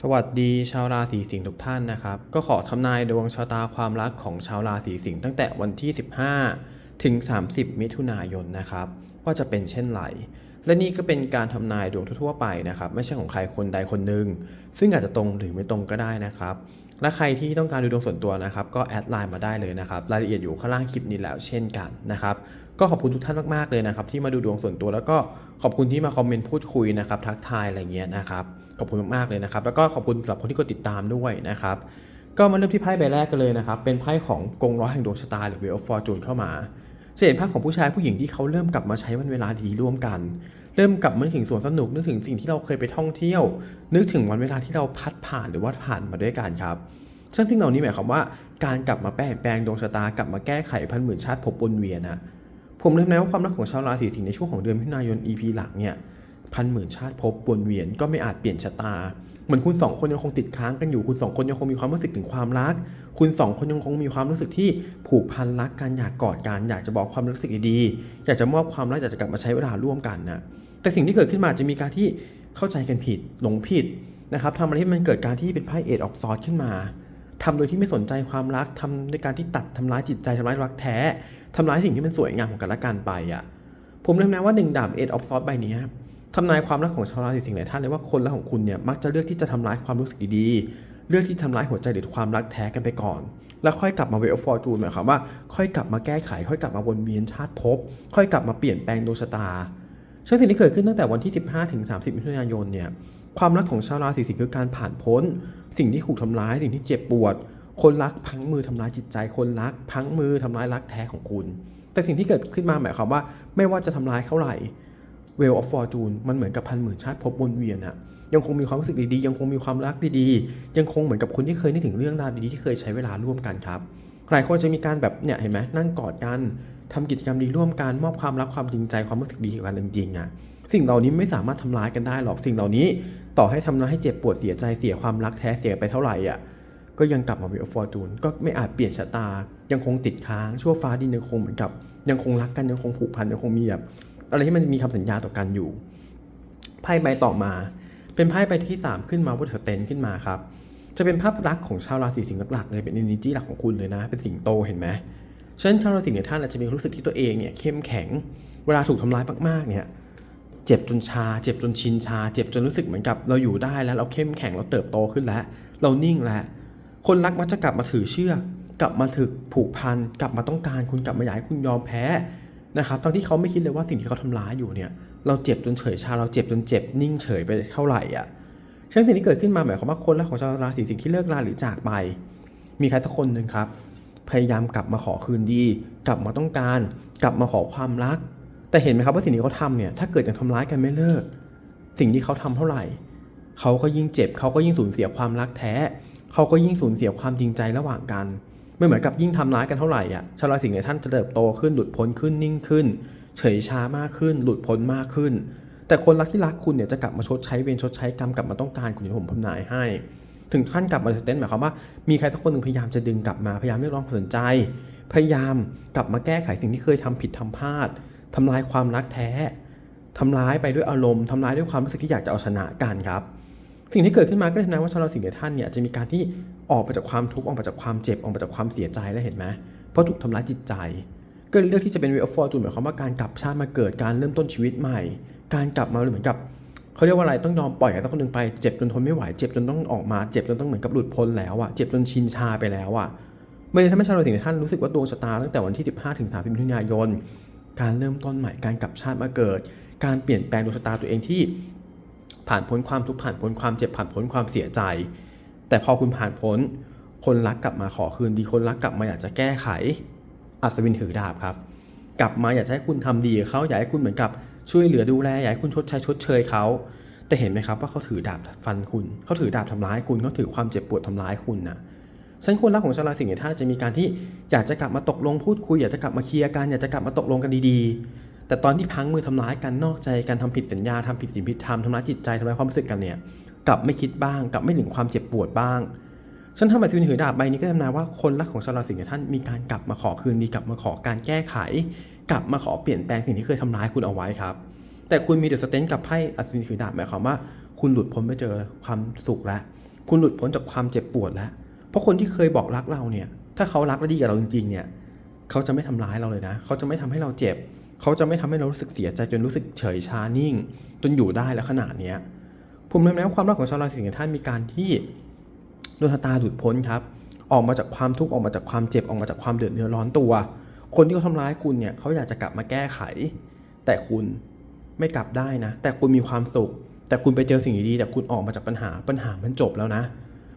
สวัสดีชาวราศีสิงห์ทุกท่านนะครับ ก็ขอทำนายดวงชะตาความรักของชาวราศีสิงห์ตั้งแต่วันที่ 15 ถึง 30 มิถุนายนนะครับ ว่าจะเป็นเช่นไรและนี่ก็เป็นการทำนายดวงทั่วไปนะครับ ไม่ใช่ของใครคนใดคนหนึ่งซึ่งอาจจะตรงหรือไม่ตรงก็ได้นะครับ และใครที่ต้องการดูดวงส่วนตัวนะครับ ก็แอดไลน์มาได้เลยนะครับ รายละเอียดอยู่ข้างล่างคลิปนี้แล้วเช่นกันนะครับ ก็ขอบคุณทุกท่านมากๆเลยนะครับ ที่มาดูดวงส่วนตัวแล้วก็ขอบคุณที่มาคอมเมนต์พูดคุยนะครับ ทักทายอะไรเงี้ยนะครับ ขอบคุณมากๆเลยนะครับ แล้วก็ขอบคุณสำหรับคนที่กดติดตามด้วยนะครับก็มาเริ่มที่ไพ่ใบแรกกันเลยนะครับ เป็นไพ่ของกงร้อยแห่งดวงชะตาหรือ Wheel of Fortune เข้ามาจะเห็นภาพของผู้ชายผู้หญิงที่เขาเริ่มกลับมาใช้วันเวลาดีร่วมกัน เริ่มกลับมานึกถึงสวนสนุกนึกถึงสิ่งที่เราเคยไปท่องเที่ยว นึกถึงวันเวลาที่เราพัดผ่านหรือว่าผ่านมาด้วยกันครับซึ่งสิ่งเหล่านี้หมายความว่าการกลับมาแปลงแปลงดวงชะตากลับมาแก้ไขพันหมื่นชาติภพวนเวียนนะผมเลยนะว่าความรักของชาวราศีสิงห์ในช่วงของเดือนมิถุนายน EP หลังเนี่ย พันหมื่นชาติภพวนเวียนก็ไม่อาจเปลี่ยนชะตาเหมือนคุณสองคนยังคงติดค้างกันอยู่คุณสองคนยังคงมีความรู้สึกถึงความรัก คุณสองคนยังคงมีความรู้สึกที่ผูกพันรักกันอยากกอดกันอยากจะบอกความรู้สึกดีๆอยากจะมอบความรักอยากจะกลับมาใช้เวลาร่วมกันนะแต่สิ่งที่เกิดขึ้นมาจะมีการที่เข้าใจกันผิดหลงผิดนะครับทำอะไรที่มันเกิดการที่เป็นไพ่เอ็ดออฟซอร์ขึ้นมาทำโดยที่ไม่สนใจความรักทำในการที่ตัดทำร้ายจิตใจทำร้ายรักแท้ทำร้ายสิ่งที่มันสวยงามของกันและกันไปอะผมเริ่มนะว่าหนึ่งดาบเอ็ดออฟซอร์ใบนี้ ทำนายความรักของชาวราศีสิงห์หลายท่านเลยว่าคนรักของคุณเนี่ยมักจะเลือกที่จะทำร้ายความรู้สึกดีๆเลือกที่ทำร้ายหัวใจหรือความรักแท้กันไปก่อน แล้วค่อยกลับมาเวลฟอร์จูนหมายความว่า ค่อยกลับมาแก้ไข ค่อยกลับมาวนเวียนชาติภพค่อยกลับมาเปลี่ยนแปลงดวงชะตาซึ่งสิ่งที่เกิดขึ้นตั้งแต่วันที่ 15ถึง30มิถุนายนเนี่ยความรักของชาวราศีสิงห์คือการผ่านพ้น สิ่งที่ถูกทำร้ายสิ่งที่เจ็บปวด คนรักพังมือทำร้ายจิตใจ คนรักพังมือทำร้ายรักแท้ของคุณ แต่สิ่งที่เกิดขึ้นมาหมายความว่า ไม่ว่าจะทำร้ายเท่าไหร่ เวลออฟฟอร์จูนมันเหมือนกับพันหมื่นชาติภพวนเวียนอะยังคงมีความรู้สึกดีๆ ยังคงมีความรักดีๆ ยังคงเหมือนกับคนที่เคยนึกถึงเรื่องราวดีๆที่เคยใช้เวลาร่วมกันครับหลายคนจะมีการแบบเนี่ยเห็นไหมนั่งกอดกันทำกิจกรรมดีร่วมกันมอบความรักความจริงใจความรู้สึกดีกันจริงๆอะสิ่งเหล่านี้ไม่สามารถทำร้ายกันได้หรอกสิ่งเหล่านี้ต่อให้ทำร้ายให้เจ็บปวดเสียใจเสียความรักแท้เสียไปเท่าไหร่อะก็ยังกลับมาเวลออฟฟอร์จูนก็ไม่อาจเปลี่ยนชะตา ยังคงติดค้างชั่วฟ้าดินยังคงเหมือนกับ ยังคงรักกันยังคงผูกพันยังคงมีแบบ อะไรที่มันมีคำสัญญาต่อกันอยู่ ไพ่ใบต่อมา เป็นไพ่ใบที่ 3 ขึ้นมาวุฒสเตนขึ้นมาครับ จะเป็นภาพลักษณ์ของชาวราศีสิงห์หลักๆเลยเป็น energy หลักของคุณเลยนะ เป็นสิงโตเห็นไหมฉะนั้นชาวราศีเนี่ยท่านอาจจะมีรู้สึกที่ตัวเองเนี่ยเข้มแข็ง เวลาถูกทำร้ายมากๆเนี่ยเจ็บจนชา เจ็บจนชินชา เจ็บจนรู้สึกเหมือนกับเราอยู่ได้แล้วเราเข้มแข็งเราเติบโตขึ้นแล้ว เรานิ่งแล้ว คนรักมักจะกลับมาถือเชือก กลับมาถึกผูกพัน กลับมาต้องการคุณกลับมาอยากให้คุณยอมแพ้ นะครับตอนที่เขาไม่คิดเลยว่าสิ่งที่เขาทำร้ายอยู่เนี่ย เราเจ็บจนเฉยชาเราเจ็บจนเจ็บนิ่งเฉยไปเท่าไหร่อะฉะนั้นสิ่งที่เกิดขึ้นมาหมายความว่าคนและของชาวราศีสิงห์ที่เลิกลาหรือจากไป มีใครสักคนหนึ่งครับ พยายามกลับมาขอคืนดี กลับมาต้องการ กลับมาขอความรัก แต่เห็นไหมครับว่าสิ่งที่เขาทำเนี่ยถ้าเกิดยังทำร้ายกันไม่เลิก สิ่งที่เขาทำเท่าไหร่เขาก็ยิ่งเจ็บเขาก็ยิ่งสูญเสียความรักแท้เขาก็ยิ่งสูญเสียความจริงใจระหว่างกัน ไม่เหมือนกับยิ่งทำร้ายกันเท่าไหร่อะชาวราศีสิงห์เนี่ยท่านจะเติบโตขึ้นหลุดพ้นขึ้นนิ่งขึ้น เฉยชามากขึ้น หลุดพ้นมากขึ้น แต่คนรักที่รักคุณเนี่ยจะกลับมาชดใช้เวรชดใช้กรรมกลับมาต้องการคุณอย่างที่ผมพำนายให้ ถึงขั้นกลับมาสเตนหมายความว่ามีใครสักคนหนึ่งพยายามจะดึงกลับมาพยายามเรียกร้องความสนใจ พยายามกลับมาแก้ไขสิ่งที่เคยทำผิดทำพลาดทำลายความรักแท้ทำร้ายไปด้วยอารมณ์ทำร้ายด้วยความรู้สึกที่อยากจะเอาชนะกันครับสิ่งที่เกิดขึ้นมาก็เลยทำให้ว่าชาวราศีในท่านเนี่ยจะมีการที่ ออกมาจากความทุกข์ออกมาจากความเจ็บออกมาจากความเสียใจแล้วเห็นไหมเพราะถูกทำร้ายจิตใจ ก็เลือกที่จะเป็น way of fortune หมายความว่าการกลับชาติมาเกิดการเริ่มต้นชีวิตใหม่ การกลับมาเหมือนกับเขาเรียกว่าอะไรต้องยอมปล่อยให้สักคนหนึ่งไปเจ็บจนทนไม่ไหวเจ็บจนต้องออกมาเจ็บจนต้องเหมือนกับหลุดพ้นแล้วอะเจ็บจนชินชาไปแล้วอะไม่ได้ทำให้ชาวราศีท่านรู้สึกว่าดวงชะตาตั้งแต่วันที่ 15 ถึง 30มิถุนายน การเริ่มต้นใหม่การกลับชาติมาเกิด การเปลี่ยนแปลงดวงชะตาตัวเองที่ ผ่านพ้นความทุกข์ผ่านพ้นความเจ็บผ่านพ้นความเสียใจ แต่พอคุณผ่านพ้น คนรักกลับมาขอคืนดีคนรักกลับมาอยากจะแก้ไข อัศวินถือดาบครับ กลับมาอยากจะให้คุณทำดีเขาอยากให้คุณเหมือนกับช่วยเหลือดูแลอยากให้คุณชดใช้ชดเชยเขาแต่เห็นไหมครับว่าเขาถือดาบฟันคุณเขาถือดาบทำร้ายคุณเขาถือความเจ็บปวดทำร้ายคุณนะฉันคนรักของชาวราศีเนี่ยท่านจะมีการที่อยากจะกลับมาตกลงพูดคุยอยากจะกลับมาเคลียร์กันอยากจะกลับมาตกลงกันดีๆ แต่ตอนที่พังมือทำร้ายกันนอกใจกันทำผิดสัญญาทำผิดศีลผิดธรรมทำร้ายจิตใจทำร้ายความรู้สึกกันเนี่ย กลับไม่คิดบ้าง กลับไม่ถึงความเจ็บปวดบ้าง ฉันทำแบบซีนถือดาบใบนี้ก็ทำนายว่าคนรักของชาวราศีเนี่ยท่านมีการกลับมาขอคืนดีกลับมาขอการแก้ไข กลับมาขอเปลี่ยนแปลงสิ่งที่เคยทำร้ายคุณเอาไว้ครับ แต่คุณมีเดอะสเตนกับไพ่อัศวินถือดาบหมายความว่า คุณหลุดพ้นไปเจอความสุขแล้ว คุณหลุดพ้นจากความเจ็บปวดแล้ว เพราะคนที่เคยบอกรักเราเนี่ย ถ้าเขารักและดีกับเราจริงๆ เนี่ยเขาจะไม่ทำร้ายเราเลยนะ เขาจะไม่ทำให้เราเจ็บ เขาจะไม่ทำให้เรารู้สึกเสียใจจนรู้สึกเฉยชานิ่ง จนอยู่ได้แล้วขนาดเนี้ย ผมเห็นแล้วความรักของชาวราศีสิงห์ท่านมีการที่ดวงชะตาหลุดพ้นครับ ออกมาจากความทุกข์ออกมาจากความเจ็บออกมาจากความเดือดเนื้อร้อนตัว คนที่เขาทำร้ายคุณเนี่ยเขาอยากจะกลับมาแก้ไข แต่คุณไม่กลับได้นะ แต่คุณมีความสุข แต่คุณไปเจอสิ่งดีๆแต่คุณออกมาจากปัญหาปัญหามันจบแล้วนะ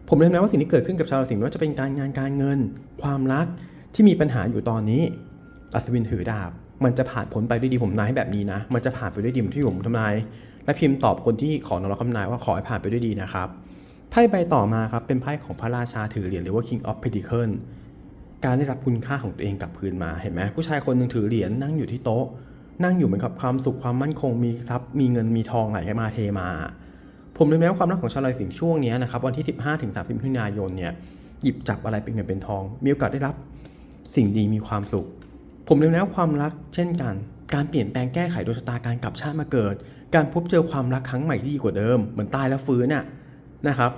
ผมเลยนะว่าสิ่งที่เกิดขึ้นกับชาวราศีสิงห์ไม่ว่าจะเป็นการงานการเงิน ความรักที่มีปัญหาอยู่ตอนนี้ อัศวินถือดาบ มันจะผ่านพ้นไปด้วยดีผมนายให้แบบนี้นะ มันจะผ่านไปด้วยดีเหมือนที่ผมทำนาย และพิมพ์ตอบคนที่ขอนเราคำนายว่าขอให้ผ่านไปด้วยดีนะครับไพ่ใบต่อมาครับเป็นไพ่ของพระราชาถือเหรียญหรือว่า King of Pentacle การได้รับคุณค่าของตัวเองกลับคืนมาเห็นไหมผู้ชายคนหนึ่งถือเหรียญนั่งอยู่ที่โต๊ะ นั่งอยู่เหมือนกับความสุขความมั่นคงมีทรัพย์มีเงินมีทองไหลมาเทมา ผมเลยแม้ว่าความรักของชาวราศีสิงห์ช่วงนี้นะครับวันที่ 15ถึง30มิถุนายนเนี่ยหยิบจับอะไรเป็นเงินเป็นทอง มีโอกาสได้รับสิ่งดีมีความสุข ผมเลยแม้ว่าความรักเช่นกัน การเปลี่ยนแปลงแก้ไขดวงชะตาการกลับชาติมาเกิด การพบเจอความรักครั้งใหม่ที่ดีกว่าเดิม เหมือนตายแล้วฟื้นน่ะนะครับ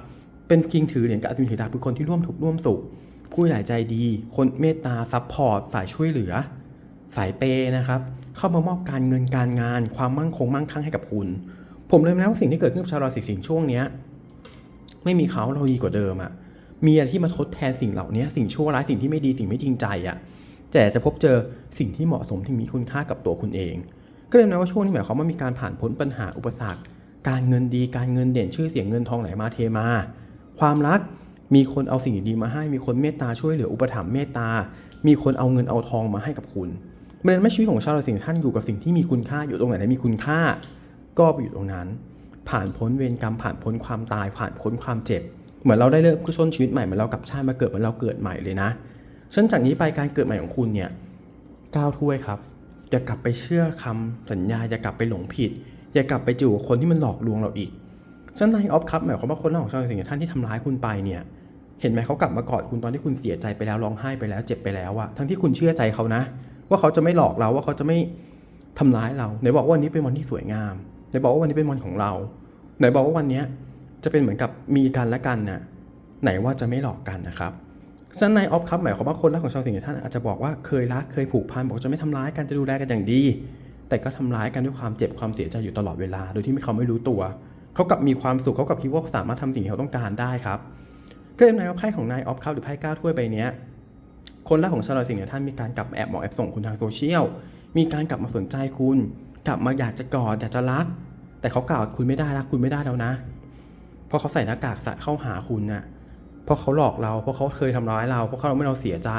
เป็นคิงถือเหรียญกับอัศวินถือดาบคือคนที่ร่วมทุกข์ร่วมสุข ผู้ใหญ่ใจดี คนเมตตาซัพพอร์ตฝ่ายช่วยเหลือ สายเปย์นะครับ เข้ามามอบการเงินการงาน ความมั่งคงมั่งคั่งให้กับคุณ ผมเลยแล้วาสิ่งที่เกิดขึ้นกับชาวราศีสิงห์ช่วงเนี้ยไม่มีเขาเราดีกว่าเดิมอะมีอะไรที่มาทดแทนสิ่งเหล่านี้สิ่งชั่วร้ายสิ่งที่ไม่ดีสิ่งไม่จริงใจอะแต่จะพบเจอสิ่งที่เหมาะสมที่มีคุณค่ากับตัวคุณเอง ก็เลยนะว่าช่วงนี้หมายความว่ามีการผ่านพ้นปัญหาอุปสรรค การเงินดีการเงินเด่นชื่อเสียงเงินทองไหลมาเทมา ความรักมีคนเอาสิ่งดีมาให้ มีคนเมตตาช่วยเหลืออุปถัมภ์เมตตา มีคนเอาเงินเอาทองมาให้กับคุณมันทำให้ชีวิตของชาวราศีสิงท่านอยู่กับสิ่งที่มีคุณค่าอยู่ตรงไหนไหนมีคุณค่า ก็ไปอยู่ตรงนั้น ผ่านพ้นเวรกรรมผ่านพ้นความตาย ผ่านพ้นความเจ็บ เหมือนเราได้เริ่มต้นชีวิตใหม่เหมือนเรากลับชาติมาเกิดเหมือนเราเกิดใหม่เลยนะฉันจากนี้ไปการเกิดใหม่ของคุณเนี่ยก้าวถ้วยครับ อย่ากลับไปเชื่อคำสัญญาอย่ากลับไปหลงผิด อย่ากลับไปจู่กับคนที่มันหลอกลวงเราอีกฉะนั้นออฟครับหมายความว่าคนของชาวราศีสิงห์ท่านที่ทำร้ายคุณไปเนี่ยเห็นไหมเขากลับมากอดคุณตอนที่คุณเสียใจไปแล้วร้องไห้ไปแล้วเจ็บไปแล้วอะทั้งที่คุณเชื่อใจเขานะ ว่าเขาจะไม่หลอกเราว่าเขาจะไม่ทำร้ายเราไหนบอกว่าวันนี้เป็นวันที่สวยงามไหนบอกว่าวันนี้เป็นวันของเราไหนบอกว่าวันเนี้ยจะเป็นเหมือนกับมีกันและกันน่ะไหนว่าจะไม่หลอกกันนะครับ ซันในออฟครับหมายความว่าคนรักของชาวสิงห์ท่านอาจจะบอกว่าเคยรักเคยผูกพันบอกจะไม่ทำร้ายกันจะดูแลกันอย่างดี แต่ก็ทำร้ายกันด้วยความเจ็บความเสียใจอยู่ตลอดเวลา โดยที่เขาไม่รู้ตัวเขากลับมีความสุขเขากลับคิดว่าสามารถทำสิ่งที่เขาต้องการได้ครับก็เลยนายว่าไพ่ของนายออฟครับหรือไพ่ก้าวถ้วยใบนี้คนรักของชาวราศีสิงห์ท่านมีการกลับแอบบอกแอบส่งคุณทางโซเชียล มีการกลับมาสนใจคุณ กลับมาอยากจะกอดอยากจะรัก แต่เขากล่าวคุณไม่ได้รักคุณไม่ได้แล้วนะ เพราะเขาใส่หน้ากากส่เข้าหาคุณน่ะ เพราะเขาหลอกเราเพราะเขาเคยทำร้ายเราเพราะเขาทำให้เราเสียใจ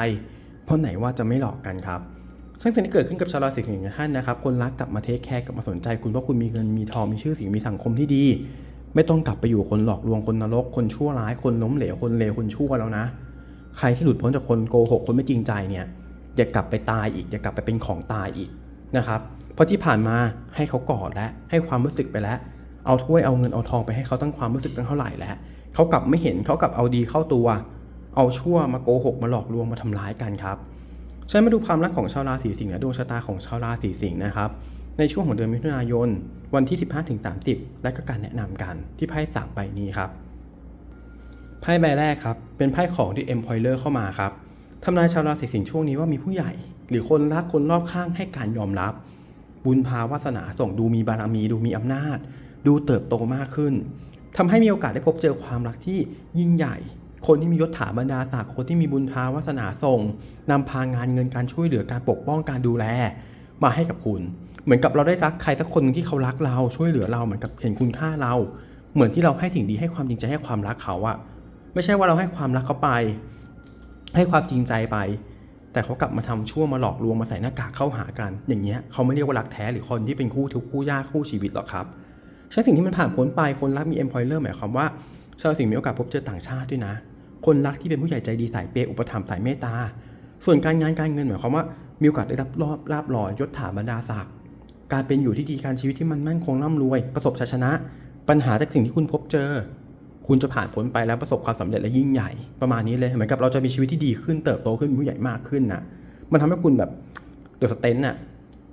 เพราะไหนว่าจะไม่หลอกกันครับซึ่งสิ่งที่เกิดขึ้นกับชาวราศีสิงห์ท่านนะครับคนรักกลับมาเทคแคร์กลับมาสนใจคุณเพราะคุณมีเงินมีทองมีชื่อเสียงมีสังคมที่ดี ไม่ต้องกลับไปอยู่คนหลอกลวงคนนรก คนชั่วร้ายคนล้มเหลวคนเลวคนชั่วแล้วนะ ใครที่หลุดพ้นจากคนโกหกคนไม่จริงใจเนี่ยอย่ากลับไปตายอีกอย่ากลับไปเป็นของตายอีกนะครับเพราะที่ผ่านมาให้เขากอดและให้ความรู้สึกไปแล้ว เอาถ้วยเอาเงินเอาทองไปให้เขาตั้งความรู้สึกตั้งเท่าไหร่แล้ว เขากลับไม่เห็นเขากลับเอาดีเข้าตัว เอาชั่วมาโกหกมาหลอกลวงมาทำร้ายกันครับฉันมาดูความรักของชาวราศีสิงห์และดวงชะตาของชาวราศีสิงห์นะครับ ในช่วงของเดือนมิถุนายน วันที่ 15-30 และก็การแนะนำกันที่ไพ่สามใบนี้ครับไพ่ใบแรกครับเป็นไพ่ของที่ Employer เข้ามาครับทำนายชาวราศีสิงห์ช่วงนี้ว่ามีผู้ใหญ่ หรือคนรักคนรอบข้างให้การยอมรับ บุญพาวาสนาส่งดูมีบารมีดูมีอำนาจ ดูเติบโตมากขึ้น ทำให้มีโอกาสได้พบเจอความรักที่ยิ่งใหญ่ คนที่มียศถาบรรดาศักดิ์คนที่มีบุญพาวาสนาส่งนำพางานเงินการช่วยเหลือการปกป้องการดูแล มาให้กับคุณ เหมือนกับเราได้รักใครสักคนที่เขารักเราช่วยเหลือเราเหมือนกับเห็นคุณค่าเรา เหมือนที่เราให้สิ่งดีให้ความจริงใจให้ความรักเขาอะไม่ใช่ว่าเราให้ความรักเขาไป ให้ความจริงใจไป แต่เขากลับมาทำชั่วมาหลอกลวงมาใส่หน้ากากเข้าหากัน อย่างเงี้ยเขาไม่เรียกว่ารักแท้หรือคนที่เป็นคู่ทุกคู่ยากคู่ชีวิตหรอกครับ ใช้สิ่งที่มันผ่านพ้นไปคนรักมี employer หมายความว่าชาวสิ่งมีโอกาสพบเจอต่างชาติด้วยนะ คนรักที่เป็นผู้ใหญ่ใจดีสายเปย์อุปถัมภ์สายเมตตา ส่วนการงานการเงินหมายความว่ามีโอกาสได้รับรอบลาบลอยยศถาบรรดาศักดิ์การเป็นอยู่ที่ดีการชีวิตที่มันมั่นคงร่ำรวย ประสบชัยชนะ ปัญหาจากสิ่งที่คุณพบเจอ คุณจะผ่านพ้นไปแล้วประสบความสำเร็จและยิ่งใหญ่ ประมาณนี้เลยเหมือนกับเราจะมีชีวิตที่ดีขึ้นเติบโตขึ้นผู้ใหญ่มากขึ้นนะมันทำให้คุณแบบเดอะสเตนน่ะ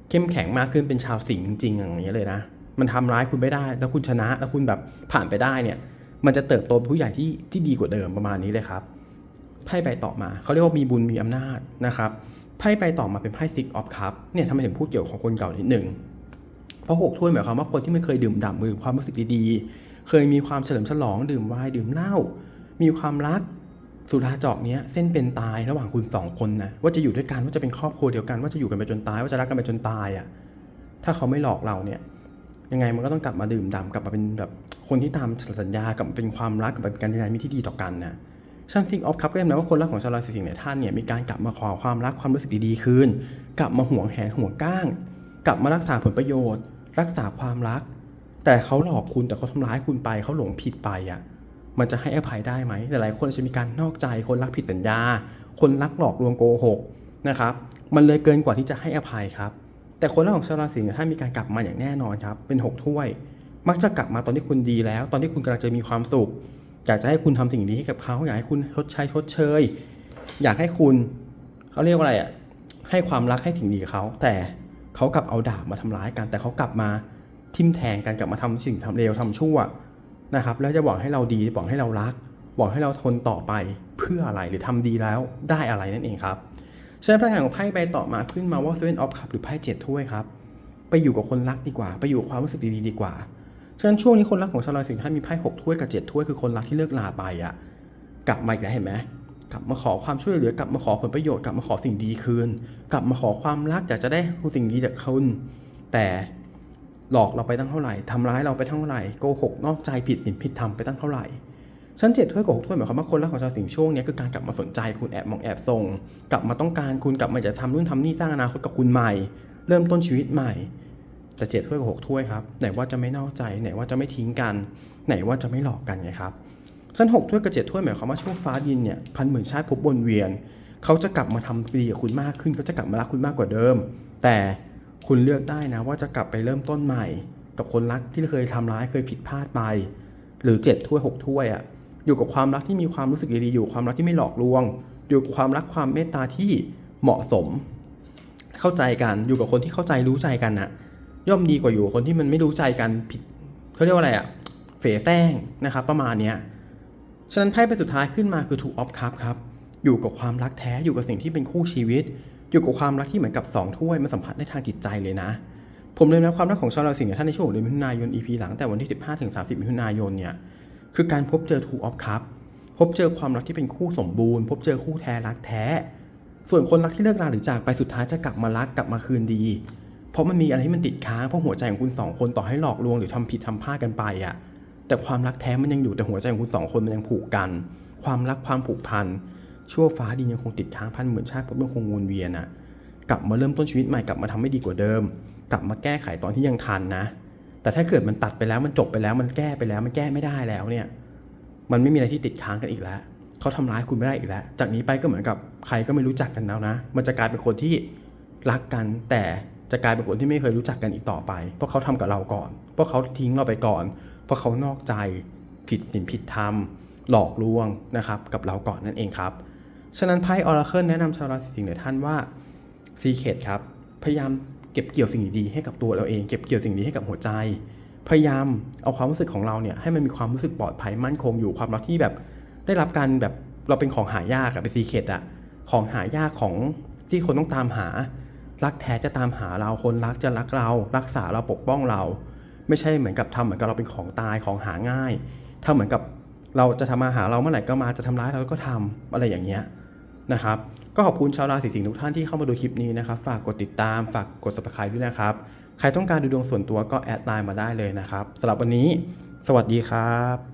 เข้มแข็งมากขึ้นเป็นชาวสิงห์จริงอย่างนี้เลยนะ มันทำร้ายคุณไม่ได้ แล้วคุณชนะ แล้วคุณแบบผ่านไปได้เนี่ย มันจะเติบโตเป็นผู้ใหญ่ที่ที่ดีกว่าเดิมประมาณนี้เลยครับ ไพ่ใบต่อมา เขาเรียกว่ามีบุญมีอำนาจนะครับ ไพ่ใบต่อมาเป็นไพ่ Six of Cup เนี่ยทำไมถึงพูดเกี่ยวของคนเก่านิดหนึ่งเพราะหกถ้วยหมายความว่าคนที่ไม่เคยดื่มด่ำมือความรู้สึกดีๆ เคยมีความเฉลิมฉลองดื่มไวน์ดื่มเหล้า มีความรักสุราจอกเนี้ยเส้นเป็นตายระหว่างคุณสองคนนะว่าจะอยู่ด้วยกันว่าจะเป็นครอบครัวเดียวกันว่าจะอยู่กันไปจนตายว่าจะรักกันไปจนตายอะถ้าเขาไม่หลอกเราเนี่ย ยังไงมันก็ต้องกลับมาดื่มด่ำกลับมาเป็นแบบคนที่ตามสัญญากลับมาเป็นความรักกลับมาเป็นการยายมิตรที่ดีต่อกันนะช่างซิงออฟครับก็ยังหมายว่าคนรักของชาวราศีสิงห์เนี่ยท่านเนี่ยมีการกลับมาขอความรักความรู้สึกดีๆคืนกลับมาห่วงแหนห่วงก้าง กลับมารักษาผลประโยชน์ รักษาความรัก แต่เขาหลอกคุณแต่เขาทำร้ายคุณไปเขาหลงผิดไปอะมันจะให้อภัยได้ไหมหลายๆคนจะมีการนอกใจคนรักผิดสัญญา คนรักหลอกลวงโกหกนะครับมันเลยเกินกว่าที่จะให้อภัยครับ แต่คนรักของชาวราศีเนี่ยถ้ามีการกลับมาอย่างแน่นอนครับ เป็น 6 ถ้วย มักจะกลับมาตอนที่คุณดีแล้ว ตอนที่คุณกำลังจะมีความสุข อยากจะให้คุณทำสิ่งดีให้กับเขาอยากให้คุณชดใช้ชดเชย อยากให้คุณเขาเรียกว่าอะไรอะ ให้ความรักให้สิ่งดีกับเขา แต่เขากลับเอาดาบมาทำร้ายกัน แต่เขากลับมาทิมแทงกันกลับมาทำสิ่งทำเลวทำชั่วนะครับ แล้วจะหวังให้เราดีหวังให้เรารักหวังให้เราทนต่อไปเพื่ออะไรหรือทำดีแล้วได้อะไรนั่นเองครับ ฉะนั้นพลังงานของไพ่ใบต่อมาขึ้นมาว่า Seven of Cups หรือไพ่เจ็ดถ้วยครับ ไปอยู่กับคนรักดีกว่า ไปอยู่ความรู้สึกดีๆดีกว่า ฉะนั้นช่วงนี้คนรักของชาวราศีสิงห์ท่านมีไพ่หกถ้วยกับเจ็ดถ้วยคือคนรักที่เลิกลาไปอะ กลับมาอีกแล้วเห็นไหมกลับมาขอความช่วยเหลือกลับมาขอผลประโยชน์กลับมาขอสิ่งดีคืน กลับมาขอความรักอยากจะได้สิ่งดีจากคุณแต่หลอกเราไปตั้งเท่าไหร่ทำร้ายเราไปตั้งเท่าไหร่โกหกนอกใจผิดศีลผิดธรรมไปตั้งเท่าไหร่ ชั้นเจ็ดถ้วยกับหกถ้วยหมายความว่าคนรักของชาวสิงห์ช่วงนี้คือการกลับมาสนใจคุณแอบมองแอบส่ง กลับมาต้องการคุณกลับมาจะทำนู่นทำนี่สร้างอนาคตกับคุณใหม่ เริ่มต้นชีวิตใหม่ แต่เจ็ดถ้วยกับหกถ้วยครับไหนว่าจะไม่นอกใจไหนว่าจะไม่ทิ้งกัน ไหนว่าจะไม่หลอกกันไงครับชั้นหกถ้วยกับเจ็ดถ้วยหมายความว่าช่วงฟ้าดินเนี่ยพันหมื่นชาติพบวนเวียนเขาจะกลับมาทำดีกับคุณมากขึ้นเขาจะกลับมารักคุณมากกว่าเดิม แต่คุณเลือกได้นะว่าจะกลับไปเริ่มต้นใหม่ กับคนรักที่เคยทำร้ายเคยผิดพลาดไป หรือเจ็ดถ้วยหกถ้วยอะ อยู่กับความรักที่มีความรู้สึกดีๆอยู่ความรักที่ไม่หลอกลวง อยู่กับความรักความเมตตาที่เหมาะสม เข้าใจกันอยู่กับคนที่เข้าใจรู้ใจกันน่ะย่อมดีกว่าอยู่คนที่มันไม่รู้ใจกันผิดเขาเรียกว่าอะไรอะเฟแซงนะครับ ประมาณเนี้ยฉะนั้นไพ่ใบสุดท้ายขึ้นมาคือ two of cup ครับอยู่กับความรักแท้อยู่กับสิ่งที่เป็นคู่ชีวิต อยู่กับความรักที่เหมือนกับสองถ้วยมันสัมผัสได้ทางจิตใจเลยนะ ผมเลยนะความรักของชาวราศีสิงห์เนี่ยท่านในช่วงของเดือนมิถุนายน EP หลังแต่วันที่ 15ถึง30 มิถุนายนเนี่ย คือการพบเจอ Two of Cup พบเจอความรักที่เป็นคู่สมบูรณ์ พบเจอคู่แท้รักแท้ ส่วนคนรักที่เลิกราหรือจากไปสุดท้ายจะกลับมารักกลับมาคืนดี เพราะมันมีอะไรที่มันติดค้างเพราะหัวใจของคุณสองคนต่อให้หลอกลวงหรือทำผิดทำพลาดกันไปอะแต่ความรักแท้มันยังอยู่แต่หัวใจของคุณสองคนมันยังผูกกัน ความรักความผูกพันชั่วฟ้าดินยังคงติดค้างพันเหมื่นชาติพบยังคงวนเวียนอะกลับมาเริ่มต้นชีวิตใหม่กลับมาทำให้ดีกว่าเดิม กลับมาแก้ไขตอนที่ยังทันนะ แต่ถ้าเกิดมันตัดไปแล้วมันจบไปแล้วมันแก้ไปแล้วมันแก้ไม่ได้แล้วเนี่ย มันไม่มีอะไรที่ติดค้างกันอีกแล้วเขาทำร้ายคุณไม่ได้อีกแล้ว จากนี้ไปก็เหมือนกับใครก็ไม่รู้จักกันแล้วนะ มันจะกลายเป็นคนที่รักกัน แต่จะกลายเป็นคนที่ไม่เคยรู้จักกันอีกต่อไป เพราะเขาทำกับเราก่อน เพราะเขาทิ้งเราไปก่อน เพราะเขานอกใจผิดศีลผิดธรรมหลอกลวงนะครับกับเราก่อนนั่นเองครับ ฉะนั้นไพ่ออราเคิลแนะนำชาวราศีสิงห์ในท่านว่าซีเคดครับ พยายาม เก็บเกี่ยวสิ่งดีๆให้กับตัวเราเอง เก็บเกี่ยวสิ่งดีให้กับหัวใจ พยายามเอาความรู้สึกของเราเนี่ยให้มันมีความรู้สึกปลอดภัยมั่นคงอยู่ความรักที่แบบ ได้รับการแบบเราเป็นของหายากอะเป็นซีเคดอะของหายากของที่คนต้องตามหา รักแท้จะตามหาเราคนรักจะรักเรา รักษาเราปกป้องเรา ไม่ใช่เหมือนกับทำเหมือนกับเราเป็นของตายของหาง่ายถ้าเหมือนกับเราจะทำมาหาเราเมื่อไหร่ก็มาจะทำร้ายเราก็ทำอะไรอย่างเงี้ยนะครับ ก็ขอบคุณชาวราศีสิงห์ทุกท่านที่เข้ามาดูคลิปนี้นะครับ ฝากกดติดตาม ฝากกด subscribe ด้วยนะครับ ใครต้องการดูดวงส่วนตัวก็แอดไลน์มาได้เลยนะครับสำหรับวันนี้ สวัสดีครับ